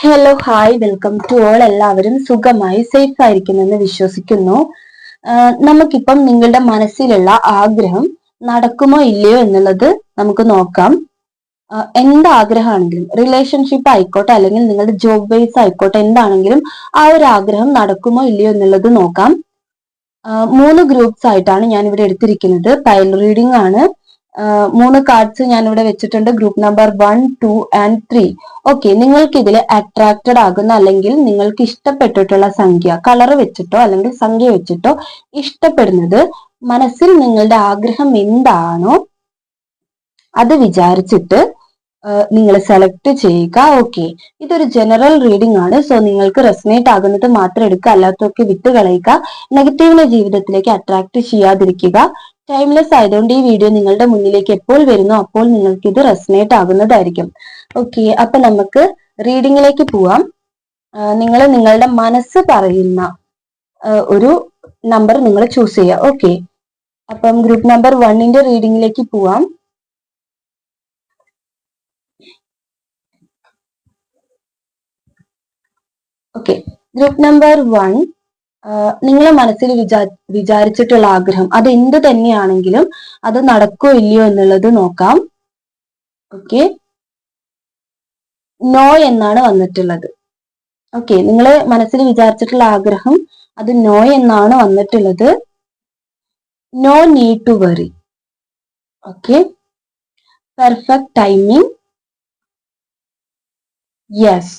Hello hi welcome to all എല്ലാവരും സുഖമായി safe ആയിരിക്കുമെന്ന് വിശ്വസിക്കുന്നു നമുക്കിപ്പം നിങ്ങളുടെ മനസ്സിലുള്ള ആഗ്രഹം നടക്കുമോ ഇല്ലയോ എന്നുള്ളത് നമുക്ക് നോക്കാം. എന്ത് ആഗ്രഹമാണെങ്കിലും റിലേഷൻഷിപ്പ് ആയിക്കോട്ടെ അല്ലെങ്കിൽ നിങ്ങളുടെ ജോബ് ബേസ് ആയിക്കോട്ടെ എന്താണെങ്കിലും ആ ഒരു ആഗ്രഹം നടക്കുമോ ഇല്ലയോ എന്നുള്ളത് നോക്കാം. മൂന്ന് ഗ്രൂപ്പ്സ് ആയിട്ടാണ് ഞാൻ ഇവിടെ എടുത്തിരിക്കുന്നത്. പൈൽ റീഡിംഗ് ആണ്. മൂന്ന് കാർഡ്സ് ഞാൻ ഇവിടെ വെച്ചിട്ടുണ്ട്. Group number one two and three okay നിങ്ങൾക്ക് ഇതിൽ അട്രാക്റ്റഡ് ആകുന്ന അല്ലെങ്കിൽ നിങ്ങൾക്ക് ഇഷ്ടപ്പെട്ടിട്ടുള്ള സംഖ്യ കളർ വെച്ചിട്ടോ അല്ലെങ്കിൽ സംഖ്യ വെച്ചിട്ടോ ഇഷ്ടപ്പെടുന്നത് മനസ്സിൽ നിങ്ങളുടെ ആഗ്രഹം എന്താണോ അത് വിചാരിച്ചിട്ട് നിങ്ങൾ സെലക്ട് ചെയ്യുക. ഓക്കെ ഇതൊരു ജനറൽ റീഡിംഗ് ആണ്. സോ നിങ്ങൾക്ക് റെസനേറ്റ് ആകുന്നത് മാത്രം എടുക്കുക അല്ലാത്തൊക്കെ വിട്ട് കളയുക നെഗറ്റീവിനെ ജീവിതത്തിലേക്ക് അട്രാക്ട് ചെയ്യാതിരിക്കുക. ടൈംലെസ് ആയതുകൊണ്ട് ഈ വീഡിയോ നിങ്ങളുടെ മുന്നിലേക്ക് എപ്പോൾ വരുന്നു അപ്പോൾ നിങ്ങൾക്ക് ഇത് റെസനേറ്റ് ആകുന്നതായിരിക്കും. ഓക്കെ അപ്പൊ നമുക്ക് റീഡിങ്ങിലേക്ക് പോവാം. നിങ്ങൾ നിങ്ങളുടെ മനസ്സ് പറയുന്ന ഒരു നമ്പർ നിങ്ങൾ ചൂസ് ചെയ്യുക ഓക്കെ അപ്പം ഗ്രൂപ്പ് നമ്പർ വണ്ണിന്റെ റീഡിങ്ങിലേക്ക് പോവാം. ഓക്കെ ഗ്രൂപ്പ് നമ്പർ വൺ നിങ്ങളെ മനസ്സിൽ വിചാ വിചാരിച്ചിട്ടുള്ള ആഗ്രഹം. അത് എന്ത് തന്നെയാണെങ്കിലും അത് നടക്കോ ഇല്ലയോ എന്നുള്ളത് നോക്കാം. ഓക്കെ നോ എന്നാണ് വന്നിട്ടുള്ളത്. ഓക്കെ നിങ്ങൾ മനസ്സിൽ വിചാരിച്ചിട്ടുള്ള ആഗ്രഹം അത് നോ എന്നാണ് വന്നിട്ടുള്ളത്. No need to worry okay perfect timing yes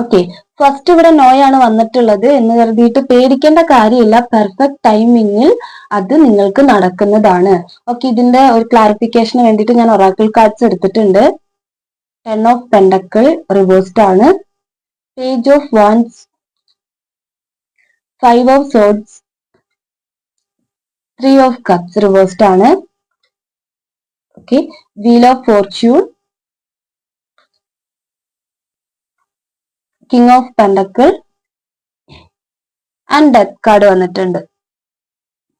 okay first ഇവിടെ നോയാണ് വന്നിട്ടുള്ളത് എന്ന് കരുതിയിട്ട് പേടിക്കേണ്ട കാര്യമില്ല. പെർഫെക്റ്റ് ടൈമിങ്ങിൽ അത് നിങ്ങൾക്ക് നടക്കുന്നതാണ്. ഓക്കെ ഇതിന്റെ ഒരു ക്ലാരിഫിക്കേഷന് വേണ്ടിയിട്ട് ഞാൻ ഒറാക്കിൾ കാർഡ്സ് എടുത്തിട്ടുണ്ട്. ടെൻ ഓഫ് പെൻഡക്കിൾ റിവേഴ്സ്ഡ് ആണ്. Page of wands five of swords three of cups reversed ആണ്. Okay wheel of fortune king of pentacle and death card വന്നിട്ടുണ്ട്.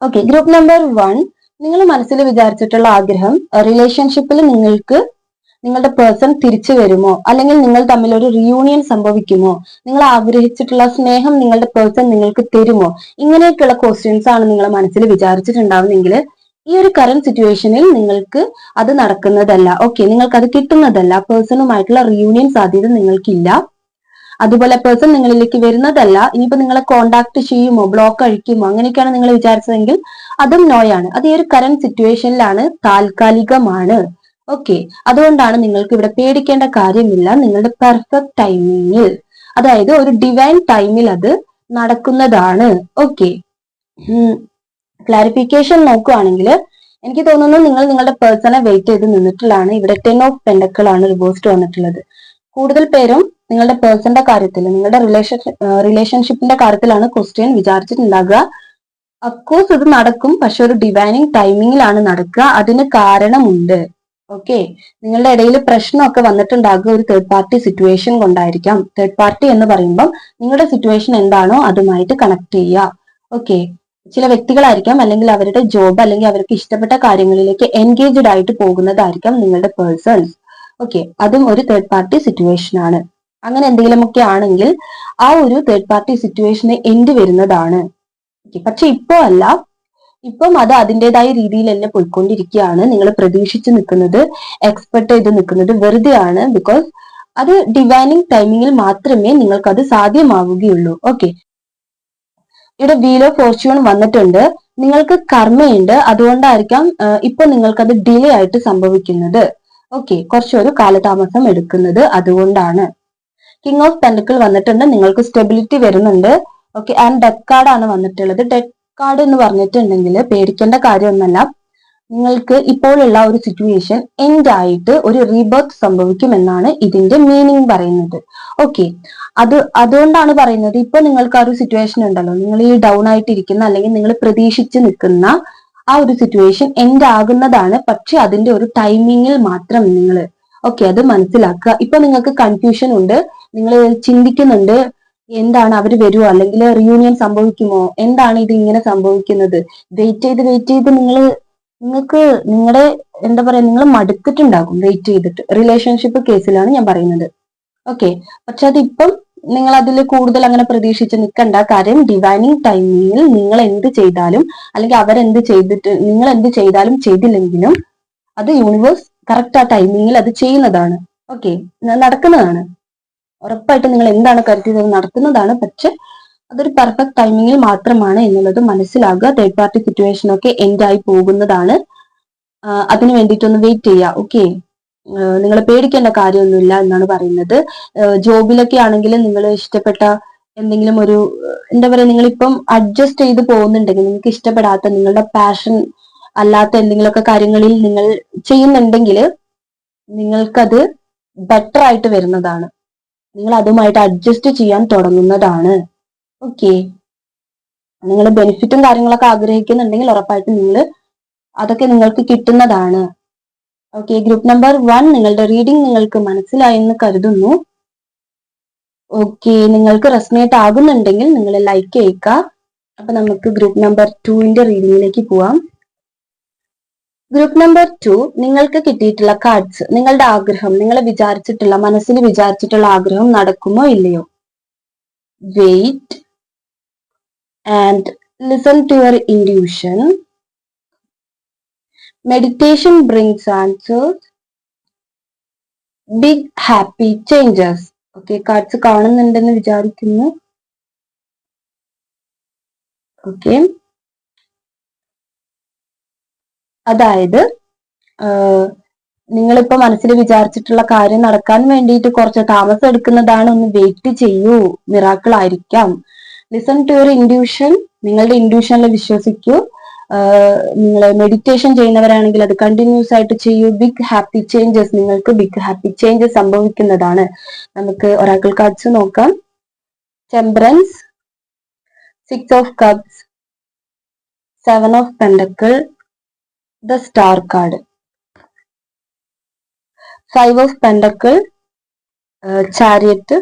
ഓക്കെ ഗ്രൂപ്പ് നമ്പർ വൺ നിങ്ങൾ മനസ്സിൽ വിചാരിച്ചിട്ടുള്ള ആഗ്രഹം റിലേഷൻഷിപ്പിൽ നിങ്ങൾക്ക് നിങ്ങളുടെ പേഴ്സൺ തിരിച്ചു വരുമോ? അല്ലെങ്കിൽ നിങ്ങൾ തമ്മിൽ ഒരു റിയൂണിയൻ സംഭവിക്കുമോ? നിങ്ങൾ ആഗ്രഹിച്ചിട്ടുള്ള സ്നേഹം നിങ്ങളുടെ പേഴ്സൺ നിങ്ങൾക്ക് തരുമോ? ഇങ്ങനെയൊക്കെയുള്ള ക്വസ്റ്റ്യൻസ് ആണ് നിങ്ങൾ മനസ്സിൽ വിചാരിച്ചിട്ടുണ്ടാവുന്നെങ്കിൽ ഈ ഒരു കറന്റ് സിറ്റുവേഷനിൽ നിങ്ങൾക്ക് അത് നടക്കുന്നതല്ല. ഓക്കെ നിങ്ങൾക്ക് അത് കിട്ടുന്നതല്ല പേഴ്സണുമായിട്ടുള്ള റിയൂണിയൻ സാധ്യത നിങ്ങൾക്കില്ല. അതുപോലെ പേഴ്സൺ നിങ്ങളിലേക്ക് വരുന്നതല്ല. ഇനിയിപ്പോ നിങ്ങളെ കോണ്ടാക്ട് ചെയ്യുമോ ബ്ലോക്ക് അഴിക്കുമോ അങ്ങനെയൊക്കെയാണ് നിങ്ങൾ വിചാരിച്ചതെങ്കിൽ അതും നോയാണ് അത് ഈ ഒരു കറന്റ് സിറ്റുവേഷനിലാണ് താൽക്കാലികമാണ്. ഓക്കെ അതുകൊണ്ടാണ് നിങ്ങൾക്ക് ഇവിടെ പേടിക്കേണ്ട കാര്യമില്ല. നിങ്ങളുടെ പെർഫെക്റ്റ് ടൈമിങ്ങിൽ അതായത് ഒരു ഡിവൈൻ ടൈമിൽ അത് നടക്കുന്നതാണ്. ഓക്കെ ക്ലാരിഫിക്കേഷൻ നോക്കുകയാണെങ്കിൽ എനിക്ക് തോന്നുന്നു നിങ്ങൾ നിങ്ങളുടെ പേഴ്സണെ വെയിറ്റ് ചെയ്ത് നിന്നിട്ടുള്ളതാണ്. ഇവിടെ ടെൻ ഓഫ് പെൻഡക്കളാണ് റിവേഴ്സ്ഡ് വന്നിട്ടുള്ളത്. കൂടുതൽ പേരും നിങ്ങളുടെ പേഴ്സന്റെ കാര്യത്തിൽ നിങ്ങളുടെ റിലേഷൻ റിലേഷൻഷിപ്പിന്റെ കാര്യത്തിലാണ് ക്വസ്റ്റ്യൻ വിചാരിച്ചിട്ടുണ്ടാകുക. അഫ്കോഴ്സ് ഇത് നടക്കും പക്ഷെ ഒരു ഡിവൈനിങ് ടൈമിങ്ങിലാണ് നടക്കുക. അതിന് കാരണമുണ്ട്. ഓക്കെ നിങ്ങളുടെ ഇടയിൽ പ്രശ്നമൊക്കെ വന്നിട്ടുണ്ടാകുക ഒരു തേർഡ് പാർട്ടി സിറ്റുവേഷൻ കൊണ്ടായിരിക്കാം. തേർഡ് പാർട്ടി എന്ന് പറയുമ്പം നിങ്ങളുടെ സിറ്റുവേഷൻ എന്താണോ അതുമായിട്ട് കണക്ട് ചെയ്യുക. ഓക്കെ ചില വ്യക്തികളായിരിക്കാം അല്ലെങ്കിൽ അവരുടെ ജോബ് അല്ലെങ്കിൽ അവർക്ക് ഇഷ്ടപ്പെട്ട കാര്യങ്ങളിലേക്ക് എൻഗേജ്ഡ് ആയിട്ട് പോകുന്നതായിരിക്കാം നിങ്ങളുടെ പേഴ്സൺസ് ഓക്കെ അതും ഒരു തേർഡ് പാർട്ടി സിറ്റുവേഷൻ ആണ്. അങ്ങനെ എന്തെങ്കിലുമൊക്കെ ആണെങ്കിൽ ആ ഒരു തേർഡ് പാർട്ടി സിറ്റുവേഷന് എൻഡ് വരുന്നതാണ്. പക്ഷെ ഇപ്പോ അല്ല. ഇപ്പം അത് അതിന്റെതായ രീതിയിൽ തന്നെ പോയിക്കൊണ്ടിരിക്കുകയാണ്. നിങ്ങൾ പ്രതീക്ഷിച്ച് നിൽക്കുന്നത് എക്സ്പെക്ട് ചെയ്ത് നിൽക്കുന്നത് വെറുതെയാണ് ബിക്കോസ് അത് ഡിവൈനിങ് ടൈമിങ്ങിൽ മാത്രമേ നിങ്ങൾക്ക് അത് സാധ്യമാവുകയുള്ളൂ. ഓക്കെ ഇവിടെ വീൽ ഓഫ് ഫോർച്യൂൺ വന്നിട്ടുണ്ട്. നിങ്ങൾക്ക് കർമ്മയുണ്ട്. അതുകൊണ്ടായിരിക്കാം ഇപ്പൊ നിങ്ങൾക്ക് അത് ഡിലേ ആയിട്ട് സംഭവിക്കുന്നത്. ഓക്കെ കുറച്ചൊരു കാലതാമസം എടുക്കുന്നത് അതുകൊണ്ടാണ്. കിങ് ഓഫ് പെൻഡിക്കിൾ വന്നിട്ടുണ്ട് നിങ്ങൾക്ക് സ്റ്റെബിലിറ്റി വരുന്നുണ്ട്. ഓക്കെ ആൻഡ് ഡെത്ത് കാർഡാണ് വന്നിട്ടുള്ളത്. ഡെത്ത് കാർഡ് എന്ന് പറഞ്ഞിട്ടുണ്ടെങ്കിൽ പേടിക്കേണ്ട കാര്യമൊന്നല്ല നിങ്ങൾക്ക് ഇപ്പോഴുള്ള ഒരു സിറ്റുവേഷൻ എൻഡ് ആയിട്ട് ഒരു റീബർത്ത് സംഭവിക്കുമെന്നാണ് ഇതിന്റെ മീനിങ് പറയുന്നത്. ഓക്കെ അത് അതുകൊണ്ടാണ് പറയുന്നത് ഇപ്പൊ നിങ്ങൾക്ക് ആ ഒരു സിറ്റുവേഷൻ ഉണ്ടല്ലോ. നിങ്ങൾ ഈ ഡൗൺ ആയിട്ടിരിക്കുന്ന അല്ലെങ്കിൽ നിങ്ങൾ പ്രതീക്ഷിച്ച് നിൽക്കുന്ന ആ ഒരു സിറ്റുവേഷൻ എൻഡ് ആകുന്നതാണ് പക്ഷെ അതിന്റെ ഒരു ടൈമിങ്ങിൽ മാത്രം നിങ്ങൾ. ഓക്കെ അത് മനസ്സിലാക്കുക. ഇപ്പൊ നിങ്ങൾക്ക് കൺഫ്യൂഷൻ ഉണ്ട്. നിങ്ങൾ ചിന്തിക്കുന്നുണ്ട് എന്താണ് അവർ വരുമോ അല്ലെങ്കിൽ റിയൂണിയൻ സംഭവിക്കുമോ? എന്താണ് ഇത് ഇങ്ങനെ സംഭവിക്കുന്നത്? വെയിറ്റ് ചെയ്ത് വെയിറ്റ് ചെയ്ത് നിങ്ങൾ നിങ്ങൾക്ക് നിങ്ങളുടെ എന്താ പറയാ നിങ്ങൾ മടുത്തിട്ടുണ്ടാകും. വെയിറ്റ് ചെയ്തിട്ട്. റിലേഷൻഷിപ്പ് കേസിലാണ് ഞാൻ പറയുന്നത്. ഓക്കെ പക്ഷെ അതിപ്പം നിങ്ങൾ അതിൽ കൂടുതൽ അങ്ങനെ പ്രതീക്ഷിച്ച് നിൽക്കണ്ട കാര്യം ഡിവൈനിങ് ടൈമിങ്ങിൽ നിങ്ങൾ എന്ത് ചെയ്താലും അല്ലെങ്കിൽ അവരെന്ത് ചെയ്തിട്ട് നിങ്ങൾ എന്ത് ചെയ്താലും ചെയ്തില്ലെങ്കിലും അത് യൂണിവേഴ്സ് കറക്റ്റ് ആ ടൈമിങ്ങിൽ അത് ചെയ്യുന്നതാണ്. ഓക്കെ നടക്കുന്നതാണ്. ഉറപ്പായിട്ട് നിങ്ങൾ എന്താണ് കരുതിയത്? നടക്കുന്നതാണ്. പക്ഷെ അതൊരു പെർഫെക്റ്റ് ടൈമിങ്ങിൽ മാത്രമാണ് എന്നുള്ളത് മനസ്സിലാകുക. തേർഡ് പാർട്ടി സിറ്റുവേഷൻ ഒക്കെ എൻഡ് ആയി പോകുന്നതാണ്. അതിന് വേണ്ടിയിട്ടൊന്ന് വെയിറ്റ് ചെയ്യുക. ഓക്കെ നിങ്ങൾ പേടിക്കേണ്ട കാര്യമൊന്നുമില്ല എന്നാണ് പറയുന്നത്. ജോബിലൊക്കെ ആണെങ്കിൽ നിങ്ങൾ ഇഷ്ടപ്പെട്ട എന്തെങ്കിലും ഒരു എന്താ പറയാ നിങ്ങളിപ്പം അഡ്ജസ്റ്റ് ചെയ്ത് പോകുന്നുണ്ടെങ്കിൽ നിങ്ങൾക്ക് ഇഷ്ടപ്പെടാത്ത നിങ്ങളുടെ പാഷൻ അല്ലാത്ത എന്തെങ്കിലുമൊക്കെ കാര്യങ്ങളിൽ നിങ്ങൾ ചെയ്യുന്നുണ്ടെങ്കിൽ നിങ്ങൾക്കത് ബെറ്റർ ആയിട്ട് വരുന്നതാണ്. നിങ്ങൾ അതുമായിട്ട് അഡ്ജസ്റ്റ് ചെയ്യാൻ തുടങ്ങുന്നതാണ്. ഓക്കെ നിങ്ങൾ ബെനിഫിറ്റും കാര്യങ്ങളൊക്കെ ആഗ്രഹിക്കുന്നുണ്ടെങ്കിൽ ഉറപ്പായിട്ടും നിങ്ങൾ അതൊക്കെ നിങ്ങൾക്ക് കിട്ടുന്നതാണ്. ഓക്കെ ഗ്രൂപ്പ് നമ്പർ വൺ നിങ്ങളുടെ റീഡിംഗ് നിങ്ങൾക്ക് മനസ്സിലായെന്ന് കരുതുന്നു. ഓക്കെ നിങ്ങൾക്ക് റെസ്നേറ്റ് ആകുന്നുണ്ടെങ്കിൽ നിങ്ങൾ ലൈക്ക് ചെയ്യുക അപ്പൊ നമുക്ക് ഗ്രൂപ്പ് നമ്പർ ടുവിന്റെ റീഡിംഗിലേക്ക് പോവാം. ഗ്രൂപ്പ് നമ്പർ ടു നിങ്ങൾക്ക് കിട്ടിയിട്ടുള്ള കാർഡ്സ് നിങ്ങളുടെ ആഗ്രഹം നിങ്ങൾ വിചാരിച്ചിട്ടുള്ള മനസ്സിൽ വിചാരിച്ചിട്ടുള്ള ആഗ്രഹം നടക്കുമോ ഇല്ലയോ? Wait and listen to your intuition meditation brings answers big happy changes okay cards കാണുന്നുണ്ടെന്ന് വിചാരിക്കുന്നു. ഓക്കെ അതായത് നിങ്ങളിപ്പോ മനസ്സിൽ വിചാരിച്ചിട്ടുള്ള കാര്യം നടക്കാൻ വേണ്ടിയിട്ട് കുറച്ച് താമസം എടുക്കുന്നതാണ് ഒന്ന് വെയിറ്റ് ചെയ്യൂ. മിറാക്കിൾ ആയിരിക്കാം. ലിസൺ ടു യുവർ ഇൻഡ്യൂഷൻ നിങ്ങളുടെ ഇൻഡ്യൂഷനിൽ വിശ്വസിക്കൂ. നിങ്ങൾ മെഡിറ്റേഷൻ ചെയ്യുന്നവരാണെങ്കിൽ അത് കണ്ടിന്യൂസ് ആയിട്ട് ചെയ്യൂ. ബിഗ് ഹാപ്പി ചേഞ്ചസ് നിങ്ങൾക്ക് ബിഗ് ഹാപ്പി ചേഞ്ചസ് സംഭവിക്കുന്നതാണ്. നമുക്ക് ഒരാക്കിൾ കാർഡ്സ് നോക്കാം. Temperance six of cups seven of pentacle the star card five of pentacle chariot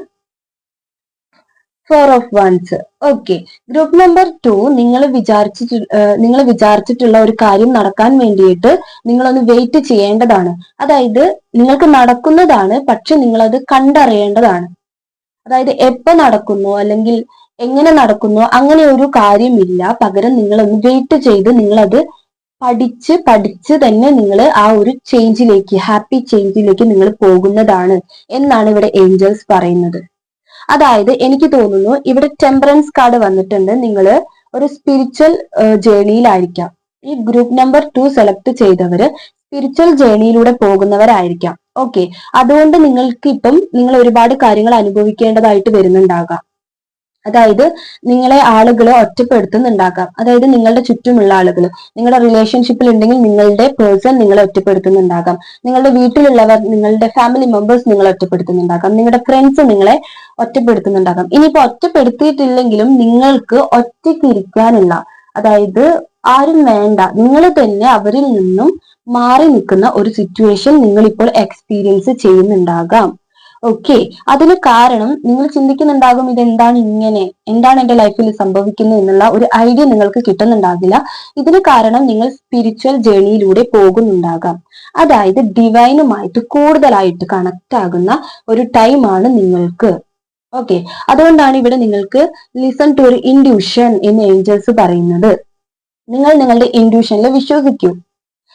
four of wands okay group number two നിങ്ങൾ വിചാരിച്ചിട്ട് നിങ്ങൾ വിചാരിച്ചിട്ടുള്ള ഒരു കാര്യം നടക്കാൻ വേണ്ടിയിട്ട് നിങ്ങളൊന്ന് വെയിറ്റ് ചെയ്യേണ്ടതാണ്. അതായത് നിങ്ങൾക്ക് നടക്കുന്നതാണ് പക്ഷെ നിങ്ങൾ അത് കണ്ടറിയേണ്ടതാണ്. അതായത് എപ്പോ നടക്കുന്നു അല്ലെങ്കിൽ എങ്ങനെ നടക്കുന്നു അങ്ങനെ ഒരു കാര്യമില്ല. പകരം നിങ്ങളൊന്ന് വെയിറ്റ് ചെയ്ത് നിങ്ങളത് പഠിച്ച് പഠിച്ച് തന്നെ നിങ്ങൾ ആ ഒരു ചേഞ്ചിലേക്ക് ഹാപ്പി ചേഞ്ചിലേക്ക് നിങ്ങൾ പോകുന്നതാണ്. എന്നാണ് ഇവിടെ ഏഞ്ചൽസ് പറയുന്നത്. അതായത് എനിക്ക് തോന്നുന്നു ഇവിടെ ടെമ്പറൻസ് കാർഡ് വന്നിട്ടുണ്ട്. നിങ്ങൾ ഒരു സ്പിരിച്വൽ ജേണിയിലായിരിക്കാം ഈ ഗ്രൂപ്പ് നമ്പർ ടു സെലക്ട് ചെയ്തവര് സ്പിരിച്വൽ ജേണിയിലൂടെ പോകുന്നവരായിരിക്കാം. ഓക്കെ അതുകൊണ്ട് നിങ്ങൾക്ക് ഇപ്പം നിങ്ങൾ ഒരുപാട് കാര്യങ്ങൾ അനുഭവിക്കേണ്ടതായിട്ട് വരുന്നുണ്ടാകാം. അതായത് നിങ്ങളെ ആളുകൾ ഒറ്റപ്പെടുത്തുന്നുണ്ടാകാം. അതായത് നിങ്ങളുടെ ചുറ്റുമുള്ള ആളുകൾ നിങ്ങളുടെ റിലേഷൻഷിപ്പിൽ ഉണ്ടെങ്കിൽ നിങ്ങളുടെ പേഴ്സൺ നിങ്ങളെ ഒറ്റപ്പെടുത്തുന്നുണ്ടാകാം. നിങ്ങളുടെ വീട്ടിലുള്ളവർ നിങ്ങളുടെ ഫാമിലി മെമ്പേഴ്സ് നിങ്ങളെ ഒറ്റപ്പെടുത്തുന്നുണ്ടാകാം. നിങ്ങളുടെ ഫ്രണ്ട്സ് നിങ്ങളെ ഒറ്റപ്പെടുത്തുന്നുണ്ടാകാം. ഇനിയിപ്പോ ഒറ്റപ്പെടുത്തിയിട്ടില്ലെങ്കിലും നിങ്ങൾക്ക് ഒറ്റക്കിരിക്കാനുള്ള അതായത് ആരും വേണ്ട നിങ്ങൾ തന്നെ അവരിൽ നിന്നും മാറി നിൽക്കുന്ന ഒരു സിറ്റുവേഷൻ നിങ്ങൾ ഇപ്പോൾ എക്സ്പീരിയൻസ് ചെയ്യുന്നുണ്ടാകാം. ഓക്കെ അതിന് കാരണം നിങ്ങൾ ചിന്തിക്കുന്നുണ്ടാകും ഇത് എന്താണ് ഇങ്ങനെ? എന്താണ് എന്റെ ലൈഫിൽ സംഭവിക്കുന്നത് എന്നുള്ള ഒരു ഐഡിയ നിങ്ങൾക്ക് കിട്ടുന്നുണ്ടാകില്ല. ഇതിന് കാരണം നിങ്ങൾ സ്പിരിച്വൽ ജേണിയിലൂടെ പോകുന്നുണ്ടാകാം. അതായത് ഡിവൈനുമായിട്ട് കൂടുതലായിട്ട് കണക്ട് ആകുന്ന ഒരു ടൈമാണ് നിങ്ങൾക്ക്. ഓക്കെ അതുകൊണ്ടാണ് ഇവിടെ നിങ്ങൾക്ക് ലിസൺ ടു ഒരു ഇൻഡ്യൂഷൻ എന്ന് ഏഞ്ചൽസ് പറയുന്നത്. നിങ്ങൾ നിങ്ങളുടെ ഇൻഡ്യൂഷനിൽ വിശ്വസിക്കൂ.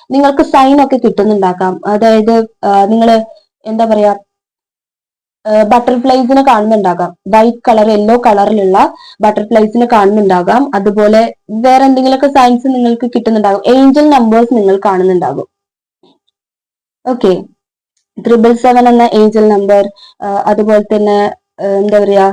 നിങ്ങൾക്ക് സൈൻ ഒക്കെ കിട്ടുന്നുണ്ടാക്കാം അതായത് നിങ്ങൾ എന്താ പറയാ ബട്ടർഫ്ലൈസിനെ കാണുന്നുണ്ടാകാം. വൈറ്റ് കളർ യെല്ലോ കളറിലുള്ള ബട്ടർഫ്ലൈസിനെ കാണുന്നുണ്ടാകാം. അതുപോലെ വേറെ എന്തെങ്കിലുമൊക്കെ സയൻസ് നിങ്ങൾക്ക് കിട്ടുന്നുണ്ടാകും. ഏഞ്ചൽ നമ്പേഴ്സ് നിങ്ങൾ കാണുന്നുണ്ടാകും. ഓക്കെ ത്രിബിൾ സെവൻ എന്ന ഏഞ്ചൽ നമ്പർ അതുപോലെ തന്നെ എന്താ പറയാ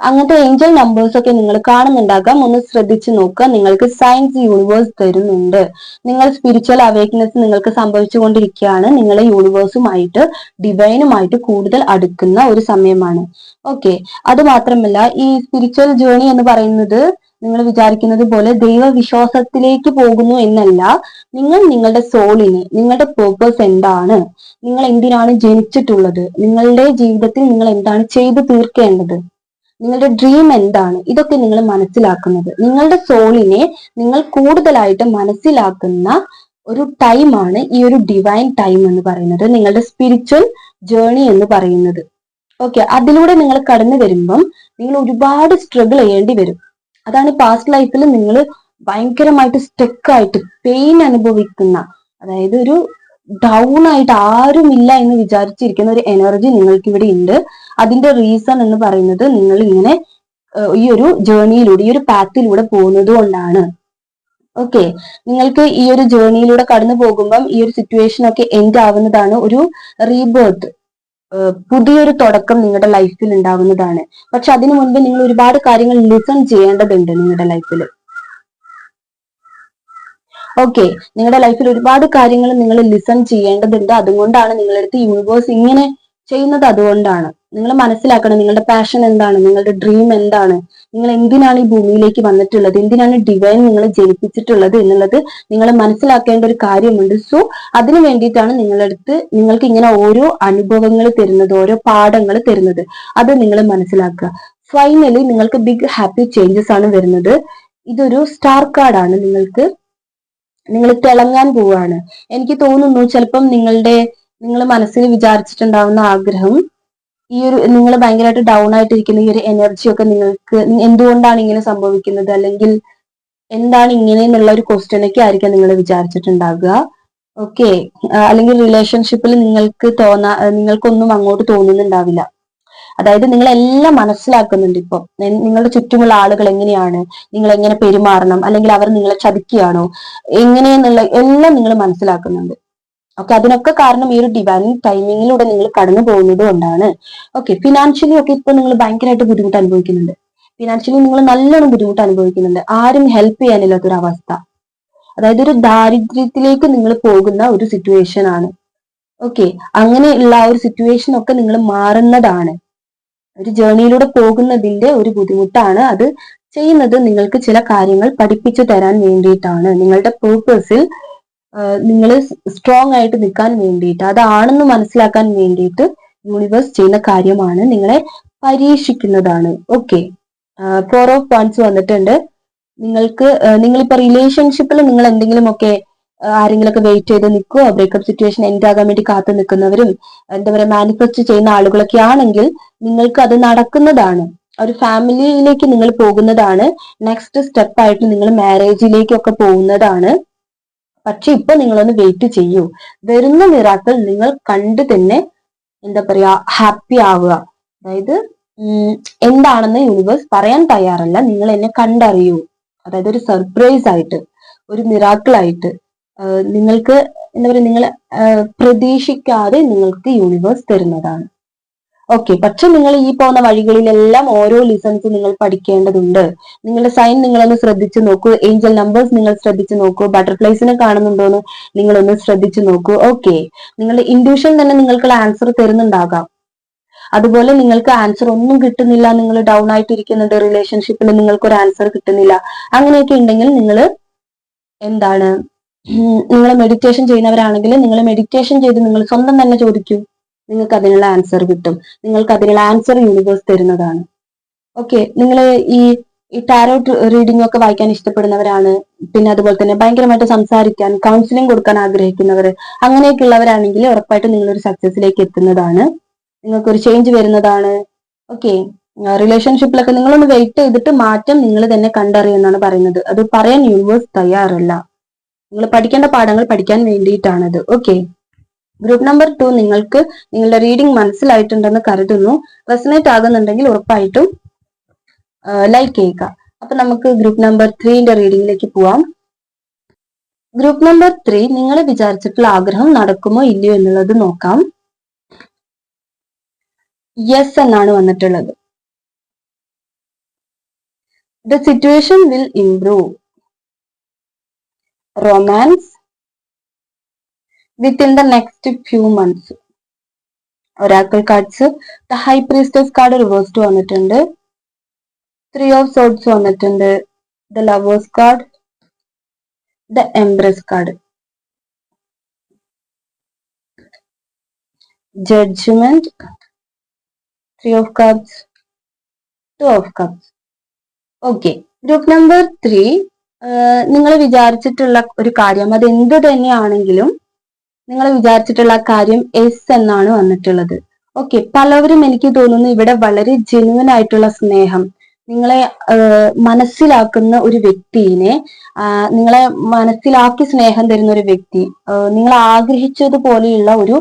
അങ്ങനത്തെ ഏഞ്ചൽ നമ്പേഴ്സ് ഒക്കെ നിങ്ങൾ കാണുന്നുണ്ടാകാം. ഒന്ന് ശ്രദ്ധിച്ചു നോക്കുക. നിങ്ങൾക്ക് സയൻസ് യൂണിവേഴ്സ് തരുന്നുണ്ട്. നിങ്ങൾ സ്പിരിച്വൽ അവേക്നെസ് നിങ്ങൾക്ക് സംഭവിച്ചുകൊണ്ടിരിക്കുകയാണ്. നിങ്ങളെ യൂണിവേഴ്സുമായിട്ട് ഡിവൈനുമായിട്ട് കൂടുതൽ അടുക്കുന്ന ഒരു സമയമാണ്. ഓക്കെ അത് മാത്രമല്ല ഈ സ്പിരിച്വൽ ജേണി എന്ന് പറയുന്നത് നിങ്ങൾ വിചാരിക്കുന്നത് പോലെ ദൈവവിശ്വാസത്തിലേക്ക് പോകുന്നു എന്നല്ല. നിങ്ങൾ നിങ്ങളുടെ സോളിനെ നിങ്ങളുടെ പേർപ്പസ് എന്താണ്? നിങ്ങൾ എന്തിനാണ് ജനിച്ചിട്ടുള്ളത്? നിങ്ങളുടെ ജീവിതത്തിൽ നിങ്ങൾ എന്താണ് ചെയ്തു തീർക്കേണ്ടത്? നിങ്ങളുടെ ഡ്രീം എന്താണ്? ഇതൊക്കെ നിങ്ങൾ മനസ്സിലാക്കുന്നത്. നിങ്ങളുടെ സോളിനെ നിങ്ങൾ കൂടുതലായിട്ട് മനസ്സിലാക്കുന്ന ഒരു ടൈമാണ് ഈ ഒരു ഡിവൈൻ ടൈം എന്ന് പറയുന്നത്. നിങ്ങളുടെ സ്പിരിച്വൽ ജേണി എന്ന് പറയുന്നത്. ഓക്കെ അതിലൂടെ നിങ്ങൾ കടന്നു വരുമ്പം നിങ്ങൾ ഒരുപാട് സ്ട്രഗിൾ ചെയ്യേണ്ടി വരും. അതാണ് പാസ്റ്റ് ലൈഫിൽ നിങ്ങൾ ഭയങ്കരമായിട്ട് സ്റ്റെക്കായിട്ട് പെയിൻ അനുഭവിക്കുന്ന അതായത് ഒരു ഡൗൺ ആയിട്ട് ആരുമില്ല എന്ന് വിചാരിച്ചിരിക്കുന്ന ഒരു എനർജി നിങ്ങൾക്ക് ഇവിടെ ഉണ്ട്. അതിന്റെ റീസൺ എന്ന് പറയുന്നത് നിങ്ങൾ ഇങ്ങനെ ഈ ഒരു ജേർണിയിലൂടെ ഈ ഒരു പാത്തിലൂടെ പോകുന്നത് കൊണ്ടാണ്. ഓക്കെ നിങ്ങൾക്ക് ഈ ഒരു ജേർണിയിലൂടെ കടന്നു പോകുമ്പം ഈ ഒരു സിറ്റുവേഷൻ ഒക്കെ എൻഡ് ആവുന്നതാണ് ഒരു റീബേർത്ത് പുതിയൊരു തുടക്കം നിങ്ങളുടെ ലൈഫിൽ ഉണ്ടാവുന്നതാണ്. പക്ഷെ അതിനു മുൻപ് നിങ്ങൾ ഒരുപാട് കാര്യങ്ങൾ ലിസൺ ചെയ്യേണ്ടതുണ്ട് നിങ്ങളുടെ ലൈഫിൽ ഓക്കെ നിങ്ങളുടെ ലൈഫിൽ ഒരുപാട് കാര്യങ്ങൾ നിങ്ങൾ ലിസൺ ചെയ്യേണ്ടതുണ്ട്. അതുകൊണ്ടാണ് നിങ്ങളെടുത്ത് യൂണിവേഴ്സ് ഇങ്ങനെ ചെയ്യുന്നത്. അതുകൊണ്ടാണ്. നിങ്ങൾ മനസ്സിലാക്കണം നിങ്ങളുടെ പാഷൻ എന്താണ് നിങ്ങളുടെ ഡ്രീം എന്താണ്. നിങ്ങൾ എന്തിനാണ് ഈ ഭൂമിയിലേക്ക് വന്നിട്ടുള്ളത്? എന്തിനാണ് ഡിവൈൻ നിങ്ങൾ ജനിപ്പിച്ചിട്ടുള്ളത് എന്നുള്ളത് നിങ്ങൾ മനസ്സിലാക്കേണ്ട ഒരു കാര്യമുണ്ട്. സോ അതിനു വേണ്ടിയിട്ടാണ് നിങ്ങളടുത്ത് നിങ്ങൾക്ക് ഇങ്ങനെ ഓരോ അനുഭവങ്ങൾ തരുന്നത് ഓരോ പാഠങ്ങൾ തരുന്നത്. അത് നിങ്ങൾ മനസ്സിലാക്കുക. ഫൈനലി നിങ്ങൾക്ക് ബിഗ് ഹാപ്പി ചേഞ്ചസ് ആണ് വരുന്നത്. ഇതൊരു സ്റ്റാർ കാർഡാണ് നിങ്ങൾക്ക് നിങ്ങൾ തിളങ്ങാൻ പോവാണ് എനിക്ക് തോന്നുന്നു ചിലപ്പം നിങ്ങളുടെ നിങ്ങൾ മനസ്സിൽ വിചാരിച്ചിട്ടുണ്ടാവുന്ന ആഗ്രഹം ഈ ഒരു നിങ്ങൾ ഭയങ്കരമായിട്ട് ഡൗൺ ആയിട്ടിരിക്കുന്ന ഈ ഒരു എനർജി ഒക്കെ നിങ്ങൾക്ക് എന്തുകൊണ്ടാണ് ഇങ്ങനെ സംഭവിക്കുന്നത്? അല്ലെങ്കിൽ എന്താണ് ഇങ്ങനെ എന്നുള്ള ഒരു ക്വസ്റ്റ്യൻ ഒക്കെ ആയിരിക്കാം നിങ്ങൾ വിചാരിച്ചിട്ടുണ്ടാവുക. ഓക്കെ അല്ലെങ്കിൽ റിലേഷൻഷിപ്പിൽ നിങ്ങൾക്ക് തോന്നാ നിങ്ങൾക്കൊന്നും അങ്ങോട്ട് തോന്നുന്നുണ്ടാവില്ല. അതായത് നിങ്ങൾ എല്ലാം മനസ്സിലാക്കുന്നുണ്ട് ഇപ്പൊ. നിങ്ങളുടെ ചുറ്റുമുള്ള ആളുകൾ എങ്ങനെയാണ് നിങ്ങൾ എങ്ങനെ പെരുമാറണം അല്ലെങ്കിൽ അവർ നിങ്ങളെ ചതിക്കുകയാണോ എങ്ങനെയെന്നുള്ള എല്ലാം നിങ്ങൾ മനസ്സിലാക്കുന്നുണ്ട്. ഓക്കെ അതിനൊക്കെ കാരണം ഈ ഒരു ഡിവൈൻ ടൈമിങ്ങിലൂടെ നിങ്ങൾ കടന്നു പോകുന്നത് കൊണ്ടാണ്. ഓക്കെ ഫിനാൻഷ്യലി ഒക്കെ ഇപ്പൊ നിങ്ങൾ ഭയങ്കരമായിട്ട് ബുദ്ധിമുട്ട് അനുഭവിക്കുന്നുണ്ട്. ഫിനാൻഷ്യലി നിങ്ങൾ നല്ലോണം ബുദ്ധിമുട്ട് അനുഭവിക്കുന്നുണ്ട്. ആരും ഹെൽപ്പ് ചെയ്യാനില്ലാത്തൊരു അവസ്ഥ. അതായത് ഒരു ദാരിദ്ര്യത്തിലേക്ക് നിങ്ങൾ പോകുന്ന ഒരു സിറ്റുവേഷൻ ആണ്. ഓക്കെ അങ്ങനെയുള്ള ഒരു സിറ്റുവേഷൻ ഒക്കെ നിങ്ങൾ മാറുന്നതാണ്. ഒരു ജേർണിയിലൂടെ പോകുന്നതിന്റെ ഒരു ബുദ്ധിമുട്ടാണ് അത് ചെയ്യുന്നത്. നിങ്ങൾക്ക് ചില കാര്യങ്ങൾ പഠിപ്പിച്ചു തരാൻ വേണ്ടിയിട്ടാണ്. നിങ്ങളുടെ പേർപ്പസിൽ നിങ്ങൾ സ്ട്രോങ് ആയിട്ട് നിൽക്കാൻ വേണ്ടിയിട്ട് അതാണെന്ന് മനസ്സിലാക്കാൻ വേണ്ടിയിട്ട് യൂണിവേഴ്സ് ചെയ്യുന്ന കാര്യമാണ് നിങ്ങളെ പരീക്ഷിക്കുന്നതാണ്. ഓക്കെ ഫോർ ഓഫ് പോയിന്റ്സ് വന്നിട്ടുണ്ട്. നിങ്ങൾക്ക് നിങ്ങളിപ്പോ റിലേഷൻഷിപ്പിൽ നിങ്ങൾ എന്തെങ്കിലുമൊക്കെ ആരെങ്കിലുമൊക്കെ വെയിറ്റ് ചെയ്ത് നിൽക്കുക ബ്രേക്കപ്പ് സിറ്റുവേഷൻ എൻഡ് ആകാൻ വേണ്ടി കാത്തു നിൽക്കുന്നവരും എന്താ പറയുക മാനിഫെസ്റ്റ് ചെയ്യുന്ന ആളുകളൊക്കെ ആണെങ്കിൽ നിങ്ങൾക്ക് അത് നടക്കുന്നതാണ്. ഒരു ഫാമിലിയിലേക്ക് നിങ്ങൾ പോകുന്നതാണ്. നെക്സ്റ്റ് സ്റ്റെപ്പ് ആയിട്ട് നിങ്ങൾ മാരേജിലേക്കൊക്കെ പോകുന്നതാണ്. പക്ഷെ ഇപ്പൊ നിങ്ങളൊന്ന് വെയിറ്റ് ചെയ്യൂ. വരുന്ന നിറാക്കൾ നിങ്ങൾ കണ്ട് തന്നെ എന്താ പറയാ ഹാപ്പി ആവുക. അതായത് എന്താണെന്ന് യൂണിവേഴ്സ് പറയാൻ തയ്യാറല്ല. നിങ്ങൾ എന്നെ കണ്ടറിയൂ. അതായത് ഒരു സർപ്രൈസ് ആയിട്ട് ഒരു മിറാക്കിൾ ആയിട്ട്. നിങ്ങൾക്ക് എന്താ പറയുക നിങ്ങൾ പ്രതീക്ഷിക്കാതെ നിങ്ങൾക്ക് യൂണിവേഴ്സ് തരുന്നതാണ്. ഓക്കെ പക്ഷെ നിങ്ങൾ ഈ പോകുന്ന വഴികളിലെല്ലാം ഓരോ ലിസൺസ് നിങ്ങൾ പഠിക്കേണ്ടതുണ്ട്. നിങ്ങളുടെ സൈൻ നിങ്ങളൊന്ന് ശ്രദ്ധിച്ചു നോക്കൂ ഏഞ്ചൽ നമ്പേഴ്സ് നിങ്ങൾ ശ്രദ്ധിച്ചു നോക്കൂ ബട്ടർഫ്ലൈസിനെ കാണുന്നുണ്ടോന്ന് നിങ്ങളൊന്ന് ശ്രദ്ധിച്ചു നോക്കൂ. ഓക്കെ നിങ്ങളുടെ ഇൻഡ്യൂഷൻ തന്നെ നിങ്ങൾക്ക് ആൻസർ തരുന്നുണ്ടാകാം. അതുപോലെ നിങ്ങൾക്ക് ആൻസർ ഒന്നും കിട്ടുന്നില്ല നിങ്ങൾ ഡൗൺ ആയിട്ടിരിക്കുന്നുണ്ട് റിലേഷൻഷിപ്പിൽ നിങ്ങൾക്ക് ഒരു ആൻസർ കിട്ടുന്നില്ല. അങ്ങനെയൊക്കെ ഉണ്ടെങ്കിൽ നിങ്ങൾ എന്താണ് നിങ്ങൾ മെഡിറ്റേഷൻ ചെയ്യുന്നവരാണെങ്കിൽ നിങ്ങൾ മെഡിറ്റേഷൻ ചെയ്ത് നിങ്ങൾ സ്വന്തം തന്നെ ചോദിക്കൂ. നിങ്ങൾക്ക് അതിനുള്ള ആൻസർ കിട്ടും. നിങ്ങൾക്ക് അതിനുള്ള ആൻസർ യൂണിവേഴ്സ് തരുന്നതാണ്. ഓക്കെ നിങ്ങൾ ഈ ഈ ടാരോട്ട് റീഡിംഗ് ഒക്കെ വായിക്കാൻ ഇഷ്ടപ്പെടുന്നവരാണ്. പിന്നെ അതുപോലെ തന്നെ ഭയങ്കരമായിട്ട് സംസാരിക്കാൻ കൗൺസിലിംഗ് കൊടുക്കാൻ ആഗ്രഹിക്കുന്നവർ അങ്ങനെയൊക്കെ ഉള്ളവരാണെങ്കിൽ ഉറപ്പായിട്ടും നിങ്ങളൊരു സക്സസിലേക്ക് എത്തുന്നതാണ്. നിങ്ങൾക്കൊരു ചേഞ്ച് വരുന്നതാണ്. ഓക്കെ റിലേഷൻഷിപ്പിലൊക്കെ നിങ്ങളൊന്ന് വെയിറ്റ് ചെയ്തിട്ട് മാറ്റം നിങ്ങൾ തന്നെ കണ്ടറിയുമെന്നാണ് പറയുന്നത്. അത് പറയാൻ യൂണിവേഴ്സ് തയ്യാറല്ല. നിങ്ങൾ പഠിക്കേണ്ട പാഠങ്ങൾ പഠിക്കാൻ വേണ്ടിയിട്ടാണത്. ഓക്കെ ഗ്രൂപ്പ് നമ്പർ ടു നിങ്ങൾക്ക് നിങ്ങളുടെ റീഡിംഗ് മനസ്സിലായിട്ടുണ്ടെന്ന് കരുതുന്നു. റെസനേറ്റ് ആകുന്നുണ്ടെങ്കിൽ ഉറപ്പായിട്ടും ലൈക്ക് ചെയ്യുക. അപ്പൊ നമുക്ക് ഗ്രൂപ്പ് നമ്പർ ത്രീന്റെ റീഡിംഗിലേക്ക് പോവാം. ഗ്രൂപ്പ് നമ്പർ ത്രീ നിങ്ങൾ വിചാരിച്ചിട്ടുള്ള ആഗ്രഹം നടക്കുമോ ഇല്ലയോ എന്നുള്ളത് നോക്കാം. യെസ് എന്നാണ് വന്നിട്ടുള്ളത്. The situation will improve romance within the next few months oracle cards the high priestess card reversed വന്നിട്ടുണ്ട്. ത്രീ ഓഫ് സോഡ്സ് വന്നിട്ടുണ്ട്. The lovers card the empress card judgement three of cups two of cups okay group number three നിങ്ങൾ വിചാരിച്ചിട്ടുള്ള ഒരു കാര്യം അത് എന്ത് തന്നെയാണെങ്കിലും നിങ്ങൾ വിചാരിച്ചിട്ടുള്ള കാര്യം എസ് എന്നാണ് വന്നിട്ടുള്ളത്. ഓക്കെ പലവരും എനിക്ക് തോന്നുന്നു ഇവിടെ വളരെ ജെനുവൻ ആയിട്ടുള്ള സ്നേഹം നിങ്ങളെ മനസ്സിലാക്കുന്ന ഒരു വ്യക്തിയെ നിങ്ങളെ മനസ്സിലാക്കി സ്നേഹം തരുന്ന ഒരു വ്യക്തി നിങ്ങൾ ആഗ്രഹിച്ചതുപോലെയുള്ള ഒരു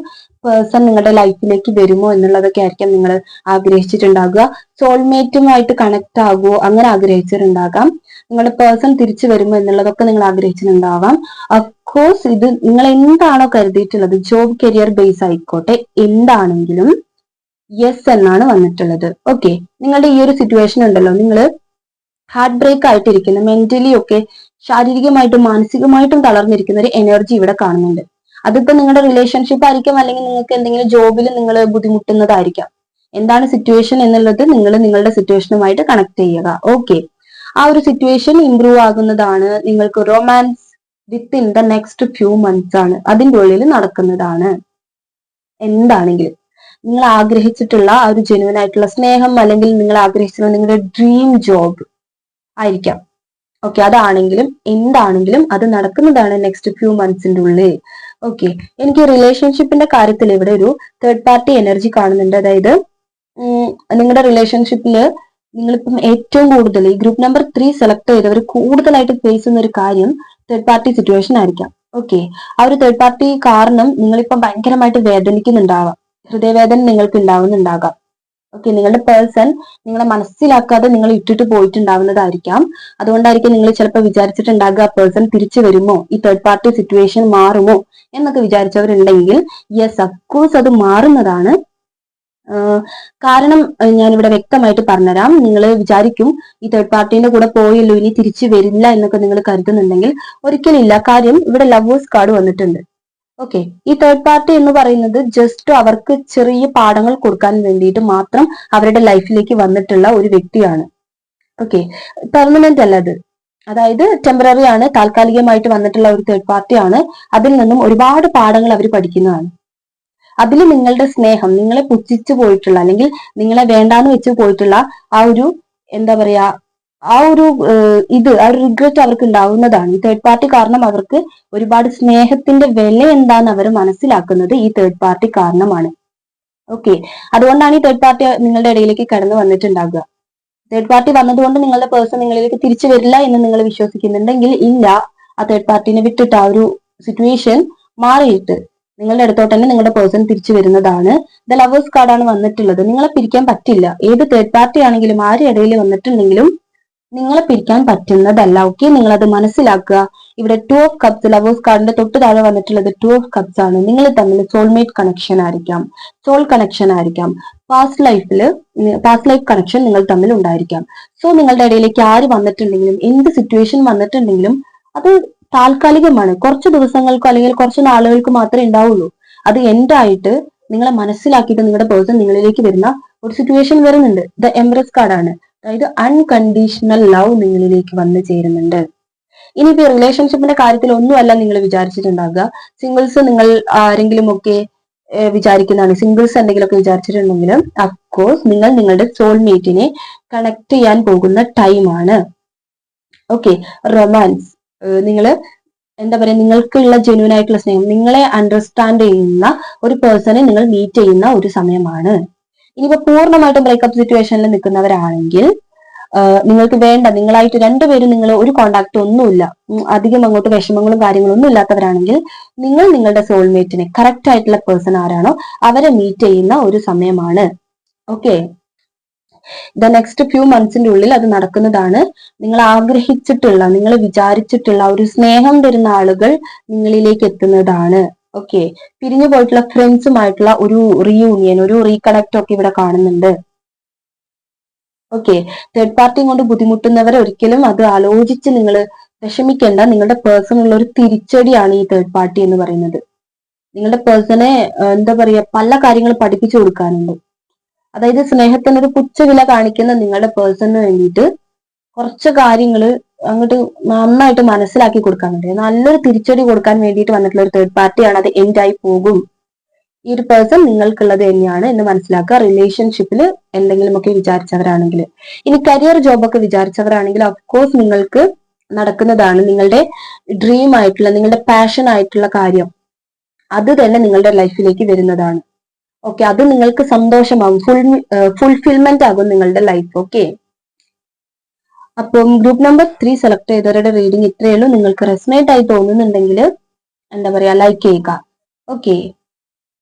പേഴ്സൺ നിങ്ങളുടെ ലൈഫിലേക്ക് വരുമോ എന്നുള്ളതൊക്കെ ആയിരിക്കും നിങ്ങൾ ആഗ്രഹിച്ചിട്ടുണ്ടാകുക സോൾമേറ്റുമായിട്ട് കണക്ട് ആകുമോ അങ്ങനെ ആഗ്രഹിച്ചിട്ടുണ്ടാകാം നിങ്ങളുടെ പേഴ്സൺ തിരിച്ചു വരുമോ എന്നുള്ളതൊക്കെ നിങ്ങൾ ആഗ്രഹിച്ചിട്ടുണ്ടാവാം. അഫ്കോഴ്സ് ഇത് നിങ്ങൾ എന്താണോ കരുതിയിട്ടുള്ളത് ജോബ് കരിയർ ബേസ് ആയിക്കോട്ടെ. എന്താണെങ്കിലും യെസ് എന്നാണ് വന്നിട്ടുള്ളത്. ഓക്കെ നിങ്ങളുടെ ഈ ഒരു സിറ്റുവേഷൻ ഉണ്ടല്ലോ. നിങ്ങൾ ഹാർട്ട് ബ്രേക്ക് ആയിട്ടിരിക്കുന്ന. മെന്റലി ഒക്കെ ശാരീരികമായിട്ടും മാനസികമായിട്ടും തളർന്നിരിക്കുന്ന ഒരു എനർജി ഇവിടെ കാണുന്നുണ്ട്. അതിപ്പോ നിങ്ങളുടെ റിലേഷൻഷിപ്പ് ആയിരിക്കും. അല്ലെങ്കിൽ നിങ്ങൾക്ക് എന്തെങ്കിലും ജോബിൽ നിങ്ങൾ ബുദ്ധിമുട്ടുന്നതായിരിക്കാം. എന്താണ് സിറ്റുവേഷൻ എന്നുള്ളത് നിങ്ങൾ നിങ്ങളുടെ സിറ്റുവേഷനുമായിട്ട് കണക്ട് ചെയ്യുക. ഓക്കെ ആ ഒരു സിറ്റുവേഷൻ ഇംപ്രൂവ് ആകുന്നതാണ് നിങ്ങൾക്ക് romance within the next few months ആണ്. അതിന്റെ ഉള്ളിൽ നടക്കുന്നതാണ്. എന്താണെങ്കിലും. നിങ്ങൾ ആഗ്രഹിച്ചിട്ടുള്ള ആ ഒരു ജെനുവൻ ആയിട്ടുള്ള സ്നേഹം അല്ലെങ്കിൽ നിങ്ങൾ ആഗ്രഹിച്ചിട്ടുള്ള നിങ്ങളുടെ ഡ്രീം ജോബ് ആയിരിക്കാം. ഓക്കെ അതാണെങ്കിലും എന്താണെങ്കിലും അത് നടക്കുന്നതാണ് നെക്സ്റ്റ് ഫ്യൂ മന്ത്സിന്റെ ഉള്ളിൽ. ഓക്കെ എനിക്ക് റിലേഷൻഷിപ്പിന്റെ കാര്യത്തിൽ ഇവിടെ ഒരു തേർഡ് പാർട്ടി എനർജി കാണുന്നുണ്ട്. അതായത് നിങ്ങളുടെ റിലേഷൻഷിപ്പിൽ നിങ്ങളിപ്പം ഏറ്റവും കൂടുതൽ ഈ ഗ്രൂപ്പ് നമ്പർ ത്രീ സെലക്ട് ചെയ്തവർ കൂടുതലായിട്ട് ഫേസ് ചെയ്യുന്ന ഒരു കാര്യം തേർഡ് പാർട്ടി സിറ്റുവേഷൻ ആയിരിക്കാം. ഓക്കെ ആ ഒരു തേർഡ് പാർട്ടി കാരണം നിങ്ങളിപ്പം ഭയങ്കരമായിട്ട് വേദനിക്കുന്നുണ്ടാവാം. ഹൃദയവേദന നിങ്ങൾക്ക് ഉണ്ടാവുന്നുണ്ടാകാം ഓക്കെ നിങ്ങളുടെ പേഴ്സൺ നിങ്ങളെ മനസ്സിലാക്കാതെ നിങ്ങൾ ഇട്ടിട്ട് പോയിട്ടുണ്ടാവുന്നതായിരിക്കാം. അതുകൊണ്ടായിരിക്കും നിങ്ങൾ ചിലപ്പോൾ വിചാരിച്ചിട്ടുണ്ടാകുക പേഴ്സൺ തിരിച്ചു വരുമോ? ഈ തേർഡ് പാർട്ടി സിറ്റുവേഷൻ മാറുമോ? എന്നൊക്കെ വിചാരിച്ചവരുണ്ടെങ്കിൽ യെസ് അഫ്കോഴ്സ് അത് മാറുന്നതാണ്. കാരണം ഞാൻ ഇവിടെ വ്യക്തമായിട്ട് പറഞ്ഞുതരാം. നിങ്ങൾ വിചാരിക്കും ഈ തേർഡ് പാർട്ടീന്റെ കൂടെ പോയല്ലോ ഇനി തിരിച്ചു വരില്ല എന്നൊക്കെ നിങ്ങൾ കരുതുന്നുണ്ടെങ്കിൽ ഒരിക്കലില്ല കാര്യം ഇവിടെ ലവേഴ്സ് കാർഡ് വന്നിട്ടുണ്ട്. ഓക്കെ ഈ തേർഡ് പാർട്ടി എന്ന് പറയുന്നത് ജസ്റ്റ് അവർക്ക് ചെറിയ പാഠങ്ങൾ കൊടുക്കാൻ വേണ്ടിയിട്ട് മാത്രം അവരുടെ ലൈഫിലേക്ക് വന്നിട്ടുള്ള ഒരു വ്യക്തിയാണ്. ഓക്കെ പെർമനന്റ് അല്ല അത് അതായത് ടെമ്പററി ആണ് താൽക്കാലികമായിട്ട് വന്നിട്ടുള്ള ഒരു തേർഡ് പാർട്ടിയാണ് അതിൽ നിന്നും ഒരുപാട് പാഠങ്ങൾ അവർ പഠിക്കുന്നതാണ്. അതിൽ നിങ്ങളുടെ സ്നേഹം നിങ്ങളെ പുച്ഛിച്ചു പോയിട്ടുള്ള അല്ലെങ്കിൽ നിങ്ങളെ വേണ്ടാന്ന് വെച്ച് പോയിട്ടുള്ള ആ ഒരു എന്താ പറയാ ആ ഒരു ഇത് ആ ഒരു റിഗ്രറ്റ് അവർക്ക് ഉണ്ടാവുന്നതാണ്. ഈ തേർഡ് പാർട്ടി കാരണം അവർക്ക് ഒരുപാട് സ്നേഹത്തിന്റെ വില എന്താന്ന് അവർ മനസ്സിലാക്കുന്നത് ഈ തേർഡ് പാർട്ടി കാരണമാണ്. ഓക്കെ അതുകൊണ്ടാണ് ഈ തേർഡ് പാർട്ടി നിങ്ങളുടെ ഇടയിലേക്ക് കടന്നു വന്നിട്ടുണ്ടാകുക തേർഡ് പാർട്ടി വന്നതുകൊണ്ട് നിങ്ങളുടെ പേഴ്സൺ നിങ്ങളിലേക്ക് തിരിച്ചു വരില്ല എന്ന് നിങ്ങൾ വിശ്വസിക്കുന്നുണ്ടെങ്കിൽ ഇല്ല. ആ തേർഡ് പാർട്ടിനെ വിട്ടിട്ട് ആ ഒരു സിറ്റുവേഷൻ മാറിയിട്ട് നിങ്ങളുടെ അടുത്തോട്ട് തന്നെ നിങ്ങളുടെ പേഴ്സൺ തിരിച്ചു വരുന്നതാണ്. ദ ലവേഴ്സ് കാർഡാണ് വന്നിട്ടുള്ളത്. നിങ്ങളെ പിരിക്കാൻ പറ്റില്ല. ഏത് തേർഡ് പാർട്ടി ആണെങ്കിലും ആരുടെ ഇടയിൽ വന്നിട്ടുണ്ടെങ്കിലും നിങ്ങളെ പിരിക്കാൻ പറ്റുന്നതല്ല ഓക്കെ നിങ്ങൾ അത് മനസ്സിലാക്കുക. ഇവിടെ ടു ഓഫ് കപ്സ് ലവേഴ്സ് കാർഡിന്റെ തൊട്ട് താഴെ വന്നിട്ടുള്ളത് ടു ഓഫ് കപ്സ് ആണ്. നിങ്ങൾ തമ്മിൽ സോൾമേറ്റ് കണക്ഷൻ ആയിരിക്കാം. സോൾ കണക്ഷൻ ആയിരിക്കാം. പാസ്റ്റ് ലൈഫിൽ പാസ്റ്റ് ലൈഫ് കണക്ഷൻ നിങ്ങൾ തമ്മിൽ ഉണ്ടായിരിക്കാം. സോ നിങ്ങളുടെ ഇടയിലേക്ക് ആര് വന്നിട്ടുണ്ടെങ്കിലും എന്ത് സിറ്റുവേഷൻ വന്നിട്ടുണ്ടെങ്കിലും അത് താൽക്കാലികമാണ്. കുറച്ച് ദിവസങ്ങൾക്കോ അല്ലെങ്കിൽ കുറച്ച് നാളുകൾക്ക് മാത്രമേ ഉണ്ടാവുള്ളൂ. അത് എൻഡായിട്ട് നിങ്ങളെ മനസ്സിലാക്കിയിട്ട് നിങ്ങളുടെ പേഴ്സൺ നിങ്ങളിലേക്ക് വരുന്ന ഒരു സിറ്റുവേഷൻ വരുന്നുണ്ട്. ദ എംബ്രസ് കാർഡാണ് അതായത് അൺകണ്ടീഷണൽ ലവ് നിങ്ങളിലേക്ക് വന്നു ചേരുന്നുണ്ട്. ഇനിയിപ്പോ റിലേഷൻഷിപ്പിന്റെ കാര്യത്തിൽ ഒന്നുമല്ല നിങ്ങൾ വിചാരിച്ചിട്ടുണ്ടാകുക സിംഗിൾസ് നിങ്ങൾ ആരെങ്കിലും ഒക്കെ വിചാരിക്കുന്നതാണ്. സിംഗിൾസ് എന്തെങ്കിലുമൊക്കെ വിചാരിച്ചിട്ടുണ്ടെങ്കിലും അഫ്കോഴ്സ് നിങ്ങൾ നിങ്ങളുടെ സോൾമേറ്റിനെ കണക്ട് ചെയ്യാൻ പോകുന്ന ടൈമാണ് ഓക്കെ റൊമാൻസ് നിങ്ങൾ എന്താ പറയാ നിങ്ങൾക്കുള്ള ജെന്യൂൻ ആയിട്ടുള്ള സ്നേഹം നിങ്ങളെ അണ്ടർസ്റ്റാൻഡ് ചെയ്യുന്ന ഒരു പേഴ്സണെ നിങ്ങൾ മീറ്റ് ചെയ്യുന്ന ഒരു സമയമാണ്. ഇനിയിപ്പോ പൂർണമായിട്ടും ബ്രേക്കപ്പ് സിറ്റുവേഷനിൽ നിൽക്കുന്നവരാണെങ്കിൽ നിങ്ങൾക്ക് വേണ്ട നിങ്ങളായിട്ട് രണ്ടുപേരും നിങ്ങൾ ഒരു കോണ്ടാക്ട് ഒന്നുമില്ല. അധികം അങ്ങോട്ട് വിഷമങ്ങളും കാര്യങ്ങളും ഒന്നും ഇല്ലാത്തവരാണെങ്കിൽ നിങ്ങൾ നിങ്ങളുടെ സോൾമേറ്റിനെ കറക്റ്റ് ആയിട്ടുള്ള പേഴ്സൺ ആരാണോ അവരെ മീറ്റ് ചെയ്യുന്ന ഒരു സമയമാണ്. ഓക്കെ ദ നെക്സ്റ്റ് ഫ്യൂ മന്ത്സിന്റെ ഉള്ളിൽ അത് നടക്കുന്നതാണ്. നിങ്ങൾ ആഗ്രഹിച്ചിട്ടുള്ള നിങ്ങൾ വിചാരിച്ചിട്ടുള്ള ഒരു സ്നേഹം തരുന്ന ആളുകൾ നിങ്ങളിലേക്ക് എത്തുന്നതാണ്. ഓക്കെ പിരിഞ്ഞു പോയിട്ടുള്ള ഫ്രണ്ട്സുമായിട്ടുള്ള ഒരു റീയൂണിയൻ ഒരു റീകണക്ട് ഒക്കെ ഇവിടെ കാണുന്നുണ്ട്. ഓക്കെ തേർഡ് പാർട്ടി കൊണ്ട് ബുദ്ധിമുട്ടുന്നവർ ഒരിക്കലും അത് ആലോചിച്ച് നിങ്ങൾ വിഷമിക്കേണ്ട. നിങ്ങളുടെ പേഴ്സണൽ ഒരു തിരിച്ചടിയാണ് ഈ തേർഡ് പാർട്ടി എന്ന് പറയുന്നത്. നിങ്ങളുടെ പേഴ്സണെ എന്താ പറയാ പല കാര്യങ്ങൾ പഠിപ്പിച്ചു കൊടുക്കാനുണ്ട്. അതായത് സ്നേഹത്തിനൊരു പുച്ഛവില കാണിക്കുന്ന നിങ്ങളുടെ പേഴ്സണിന് വേണ്ടിയിട്ട് കുറച്ച് കാര്യങ്ങൾ അങ്ങോട്ട് നന്നായിട്ട് മനസ്സിലാക്കി കൊടുക്കാൻ വേണ്ടി. നല്ലൊരു തിരിച്ചടി കൊടുക്കാൻ വേണ്ടിയിട്ട് വന്നിട്ടുള്ള ഒരു തേർഡ് പാർട്ടിയാണ് അത് എൻഡ് ആയി പോകും. ഈ ഒരു പേഴ്സൺ നിങ്ങൾക്കുള്ളത് തന്നെയാണ് എന്ന് മനസ്സിലാക്കുക. റിലേഷൻഷിപ്പിൽ എന്തെങ്കിലുമൊക്കെ വിചാരിച്ചവരാണെങ്കിൽ. ഇനി കരിയർ ജോബൊക്കെ വിചാരിച്ചവരാണെങ്കിൽ അഫ്കോഴ്സ് നിങ്ങൾക്ക് നടക്കുന്നതാണ് നിങ്ങളുടെ ഡ്രീം ആയിട്ടുള്ള നിങ്ങളുടെ പാഷൻ ആയിട്ടുള്ള കാര്യം. അത് തന്നെ നിങ്ങളുടെ ലൈഫിലേക്ക് വരുന്നതാണ്. ഓക്കെ അത് നിങ്ങൾക്ക് സന്തോഷമാകും ഫുൾ ഫുൾഫിൽമെന്റ് ആകും നിങ്ങളുടെ ലൈഫ് ഓക്കെ അപ്പം ഗ്രൂപ്പ് നമ്പർ ത്രീ സെലക്ട് ചെയ്തവരുടെ റീഡിംഗ് ഇത്രയേ ഉള്ളൂ. നിങ്ങൾക്ക് റെസ്മേറ്റ് ആയി തോന്നുന്നുണ്ടെങ്കിൽ എന്താ പറയാ ലൈക്ക് ചെയ്യുക. ഓക്കെ